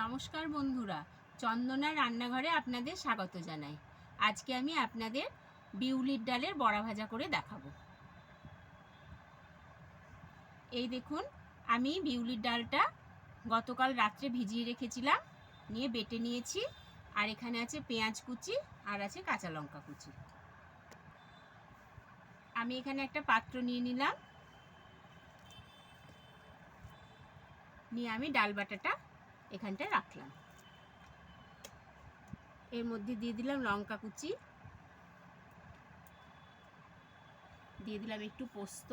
নমস্কার বন্ধুরা, চন্দনা রান্নাঘরে আপনাদের স্বাগত জানাই। আজকে আমি আপনাদের বিউলির ডালের বড়া ভাজা করে দেখাবো। এই দেখুন, আমি বিউলির ডালটা গতকাল রাত্রে ভিজিয়ে রেখেছিলাম, নিয়ে বেটে নিয়েছি, আর এখানে আছে পেঁয়াজ কুচি আর আছে কাঁচা লঙ্কা কুচি। আমি এখানে একটা পাত্র নিয়ে নিলাম। নিয়ে আমি ডাল বাটাটা এখানটায় রাখলাম। এর মধ্যে দিয়ে দিলাম লঙ্কা কুচি। দিয়ে দিলাম একটু পোস্ত।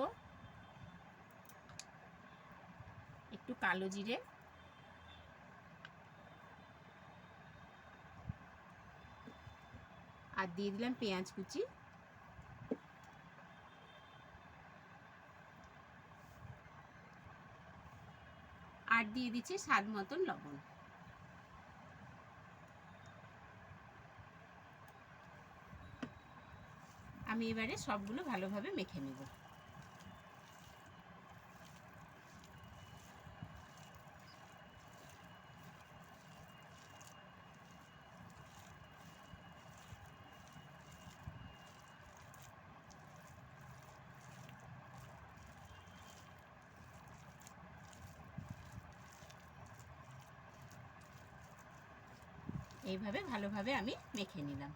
একটু কালো জিরে। আর দিয়ে দিলাম পেঁয়াজ কুচি। আর দিয়ে দিচ্ছি স্বাদ মতন লবণ। আমি এবারে সবগুলো ভালোভাবে মেখে নেব। এইভাবে ভালোভাবে আমি মেখে নিলাম।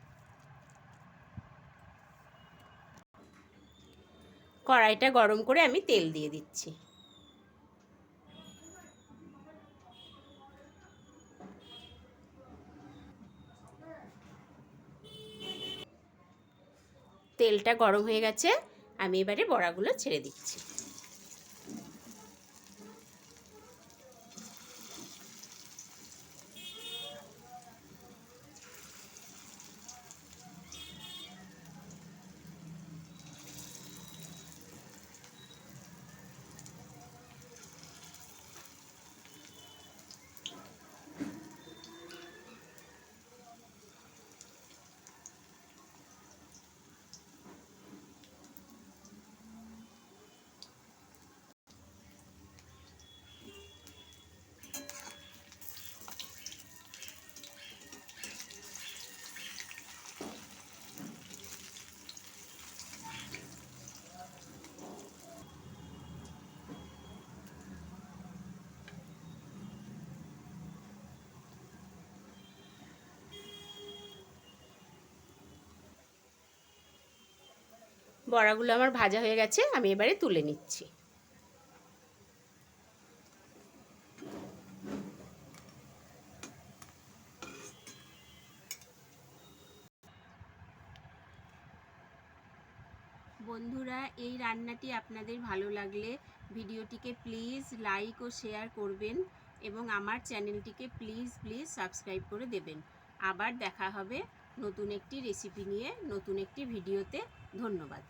কড়াইটা গরম করে আমি তেল দিয়ে দিচ্ছি। তেলটা গরম হয়ে গেছে, আমি এবারে বড়াগুলো ছেড়ে দিচ্ছি। বড়াগুলো আমার ভাজা হয়ে গেছে, আমি এবারে তুলে নিচ্ছি। বন্ধুরা, এই রান্নাটি আপনাদের ভালো লাগলে ভিডিওটিকে প্লিজ লাইক ও শেয়ার করবেন এবং আমার চ্যানেলটিকে প্লিজ প্লিজ সাবস্ক্রাইব করে দেবেন। আবার দেখা হবে নতুন একটি রেসিপি নিয়ে, নতুন একটি ভিডিওতে। ধন্যবাদ।